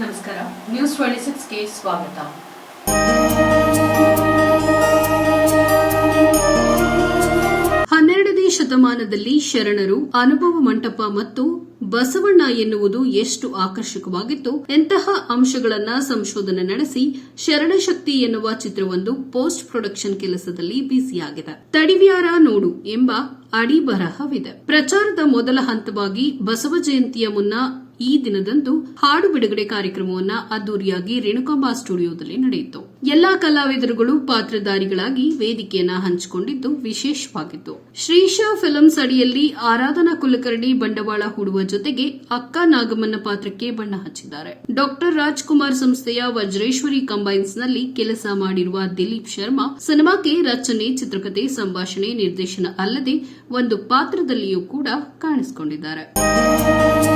ನಮಸ್ಕಾರ. News twenty ಸಿಕ್ಸ್ಗೆ ಸ್ವಾಗತ. ಹನ್ನೆರಡನೇ ಶತಮಾನದಲ್ಲಿ ಶರಣರು, ಅನುಭವ ಮಂಟಪ ಮತ್ತು ಬಸವಣ್ಣ ಎನ್ನುವುದು ಎಷ್ಟು ಆಕರ್ಷಕವಾಗಿತ್ತು, ಎಂತಹ ಅಂಶಗಳನ್ನ ಸಂಶೋಧನೆ ನಡೆಸಿ ಶರಣಶಕ್ತಿ ಎನ್ನುವ ಚಿತ್ರವೊಂದು ಪೋಸ್ಟ್ ಪ್ರೊಡಕ್ಷನ್ ಕೆಲಸದಲ್ಲಿ ಬಿಸಿಯಾಗಿದೆ ತಡಿವ್ಯಾರ ನೋಡು ಎಂಬ ಅಡಿ ಬರಹವಿದೆ ಪ್ರಚಾರದ ಮೊದಲ ಹಂತವಾಗಿ ಬಸವ ಜಯಂತಿಯ ಮುನ್ನ ಈ ದಿನದಂದು ಹಾಡು ಬಿಡುಗಡೆ ಕಾರ್ಯಕ್ರಮವನ್ನ ಅದ್ದೂರಿಯಾಗಿ ರೇಣುಕಾಂಬಾ ಸ್ಟುಡಿಯೋದಲ್ಲಿ ನಡೆಯಿತು. ಎಲ್ಲಾ ಕಲಾವಿದರುಗಳು ಪಾತ್ರಧಾರಿಗಳಾಗಿ ವೇದಿಕೆಯನ್ನ ಹಂಚಿಕೊಂಡಿದ್ದು ವಿಶೇಷವಾಗಿತ್ತು. ಶ್ರೀಶಾ ಫಿಲಮ್ಸ್ ಅಡಿಯಲ್ಲಿ ಆರಾಧನಾ ಕುಲಕರ್ಣಿ ಬಂಡವಾಳ ಹೂಡುವ ಜೊತೆಗೆ ಅಕ್ಕ ನಾಗಮ್ಮನ ಪಾತ್ರಕ್ಕೆ ಬಣ್ಣ ಹಚ್ಚಿದ್ದಾರೆ. ಡಾಕ್ಟರ್ ರಾಜ್ಕುಮಾರ್ ಸಂಸ್ಥೆಯ ವಜ್ರೇಶ್ವರಿ ಕಂಬೈನ್ಸ್ನಲ್ಲಿ ಕೆಲಸ ಮಾಡಿರುವ ದಿಲೀಪ್ ಶರ್ಮಾ ಸಿನಿಮಾಕ್ಕೆ ರಚನೆ ಚಿತ್ರಕಥೆ ಸಂಭಾಷಣೆ, ನಿರ್ದೇಶನ ಅಲ್ಲದೆ ಒಂದು ಪಾತ್ರದಲ್ಲಿಯೂ ಕೂಡ ಕಾಣಿಸಿಕೊಂಡಿದ್ದಾರೆ.